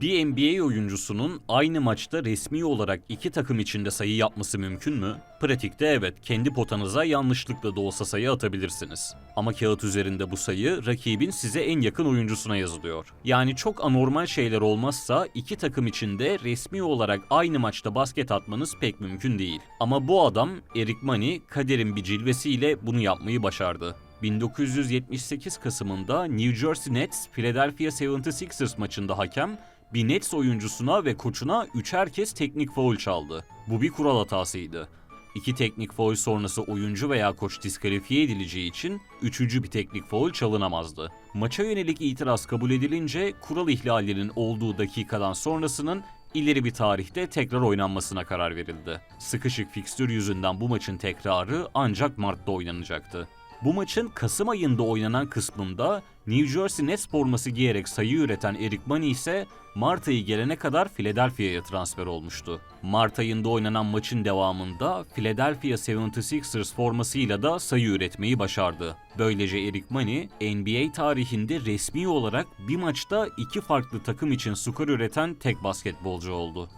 Bir NBA oyuncusunun aynı maçta resmi olarak iki takım içinde sayı yapması mümkün mü? Pratikte evet, kendi potanıza yanlışlıkla da olsa sayı atabilirsiniz. Ama kağıt üzerinde bu sayı rakibin size en yakın oyuncusuna yazılıyor. Yani çok anormal şeyler olmazsa iki takım içinde resmi olarak aynı maçta basket atmanız pek mümkün değil. Ama bu adam Eric Money kaderin bir cilvesiyle bunu yapmayı başardı. 1978 Kasım'ında New Jersey Nets Philadelphia 76ers maçında hakem bir Nets oyuncusuna ve koçuna üçer kez teknik faul çaldı. Bu bir kural hatasıydı. İki teknik faul sonrası oyuncu veya koç diskalifiye edileceği için üçüncü bir teknik faul çalınamazdı. Maça yönelik itiraz kabul edilince kural ihlallerinin olduğu dakikadan sonrasının ileri bir tarihte tekrar oynanmasına karar verildi. Sıkışık fikstür yüzünden bu maçın tekrarı ancak Mart'ta oynanacaktı. Bu maçın Kasım ayında oynanan kısmında New Jersey Nets forması giyerek sayı üreten Eric Money ise Mart ayı gelene kadar Philadelphia'ya transfer olmuştu. Mart ayında oynanan maçın devamında Philadelphia 76ers formasıyla da sayı üretmeyi başardı. Böylece Eric Money NBA tarihinde resmi olarak bir maçta iki farklı takım için skor üreten tek basketbolcu oldu.